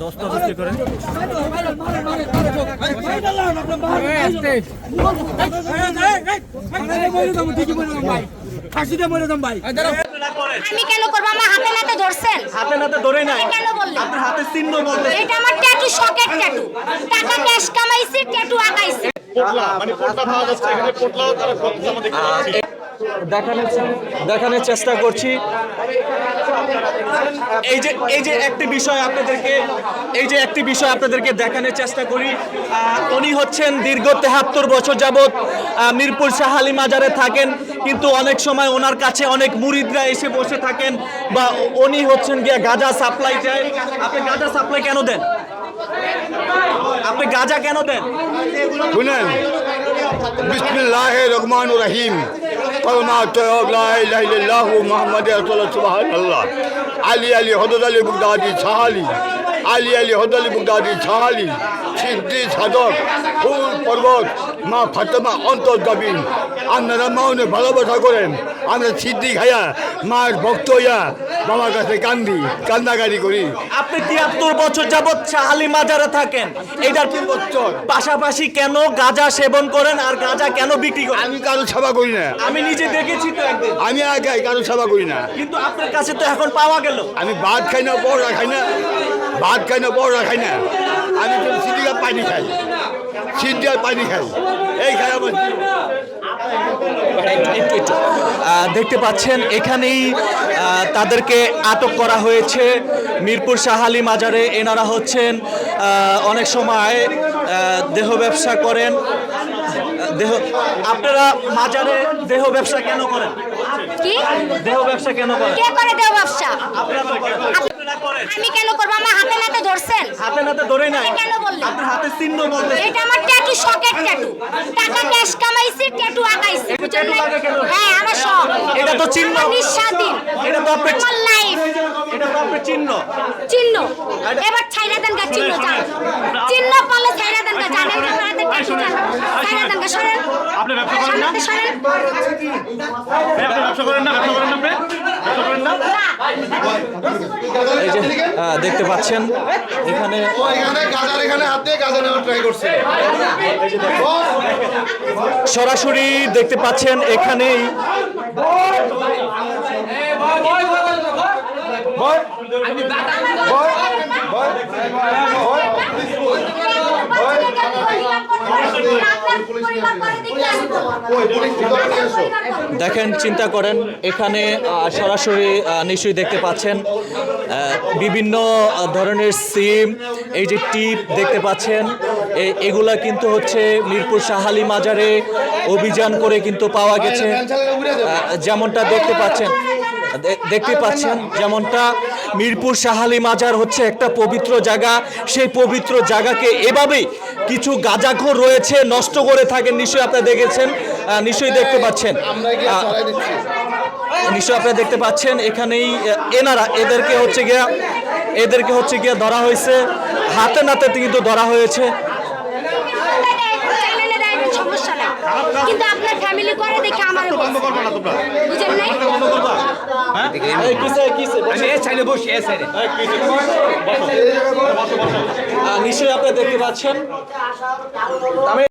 দশটা দশটি করে। আমি কেন করব? আমার হাতে নাতে ধরছেন? হাতে নাতে ধরে নাই। কেন বললেন? আপনার হাতে চিহ্ন বলতে এটা আমার ট্যাটু শকের ট্যাটু টাকা ক্যাশ কামাইছি ট্যাটু আগাইছি পোটলা মানে পোটলা ভাগ আছে এখানে পোটলাও তারা কম দামে আঁকাইছি দেখানোর দেখানোর চেষ্টা করছি। এই যে এই যে একটি বিষয় আপনাদেরকে এই যে একটি বিষয় আপনাদেরকে দেখানোর চেষ্টা করি। উনি হচ্ছেন দীর্ঘ তেহাত্তর বছর যাবৎ মিরপুর শাহালি মাজারে থাকেন। কিন্তু অনেক সময় ওনার কাছে অনেক মুরিদরা এসে বসে থাকেন বা উনি হচ্ছেন গিয়ে গাঁজা সাপ্লাই চায় আপনি গাঁজা সাপ্লাই কেন দেন? আপনি গাঁজা কেন দেন? শুনেন বিসমিল্লাহ রহমান রহিম কলমা তয়ব মোহাম্মদ মুহাম্মাদ রাসূলুল্লাহ। সুবহানাল্লাহ। আলী আলী হদর আলী বুগদাদি সাহালি আলী। আলী আলী বুগদাদি সাহালি সিদ্ধি সাধক ফুল পর্বত মা ফাতেমা অন্তর অন্তর্জামিন আপনারা মাউনে ভালোবাসা করেন আমরা সিদ্ধি খাইয়া মার ভক্ত হইয়া বাবার কাছে কান্দি কান্দাকারি করি। আপনি তিয়াত্তর বছর যাবৎ শাহালি মাজারে থাকেন এটার বছর। পাশাপাশি কেন গাঁজা সেবন করেন আর গাঁজা কেন বিক্রি করেন? আমি কারও সেবা করি না। আমি নিজে দেখেছি তো একদিন। আমি আগে কারও সেবা করি না। কিন্তু আপনার কাছে তো এখন পাওয়া গেল। আমি ভাত খাই না বড় খাই না। ভাত খাই না বড় খাই না। আমি তো সিদ্দিকার পানি খাই। সিদ্দিকার পানি খাই। এই খাই আমার দেখতে পাচ্ছেন এখানেই তাদেরকে আটক করা হয়েছে। মিরপুর শাহালি মাজারে এনারা হচ্ছেন। অনেক সময় দেহ ব্যবসা করেন। দেহ আপনারা মাজারে দেহ ব্যবসা কেন করেন? কি? দেহ ব্যবসা কেন করেন? কে করে দেও ব্যবসা? আপনারা করেন। আমি কেন করব? আমার হাতে নাতে ধরছেন? হাতে নাতে ধরে নাই। কেন বললেন? আপনার হাতে চিহ্ন বলতে এটা আমার ট্যাটু শকের ট্যাটু টাকা ক্যাশ কামাইছি ট্যাটু আঁকাইছি। বুঝলেন লাগে কেন? হ্যাঁ আমার শখ। এটা তো চিহ্ন। নিঃস্বাধীন। এটা তো আপনার আমার লাইফ এটা তো আপনার চিহ্ন। চিহ্ন। এবার ছাইরা দেন গা চিহ্ন জান চিহ্ন। পালে ছাইরা দেন গা জানেন আমার হাতে ট্যাটু জান ছাইরা দেন গা সরেন। আপনি ব্যবসা করেন না? সরেন। আপনি ব্যবসা করেন না? ব্যবসা করেন না? দেখতে পাচ্ছেন এখানে এখানে গাজার এখানে হাতে গাজা নেওয়ার ট্রাই করছে সরাসরি দেখতে পাচ্ছেন এখানেই দেখেন, চিন্তা করেন, এখানে সরাসরি নিশ্চয়ই দেখতে পাচ্ছেন বিভিন্ন ধরনের সিম, এই যে টিপ দেখতে পাচ্ছেন এগুলা কিন্তু হচ্ছে মিরপুর শাহালি মাজারে অভিযান করে কিন্তু পাওয়া গেছে। যেমনটা দেখতে পাচ্ছেন দেখতে পাচ্ছেন, যেমনটা মিরপুর শাহালি মাজার হচ্ছে একটা পবিত্র জায়গা। সেই পবিত্র জায়গাকে এভাবেই কিছু গাজাখোর রয়েছে নষ্ট করে থাকেন। নিশ্চয়ই আপনারা দেখেছেন নিশ্চয়ই দেখতে পাচ্ছেন। নিশ্চয়ই আপনারা দেখতে পাচ্ছেন এখানেই এনারা এদেরকে হচ্ছে গিয়া এদেরকে হচ্ছে গিয়া ধরা হয়েছে। হাতে নাতে কিন্তু ধরা হয়েছে। কিন্তু আপনার ফ্যামিলি করে দেখে আমার বন্ধ করব না তোমরা? বুঝেন নাই? এই কিসে কিসে? বসে- বসো নিশ্চয়ই আপনারা দেখতে পাচ্ছেন। আমি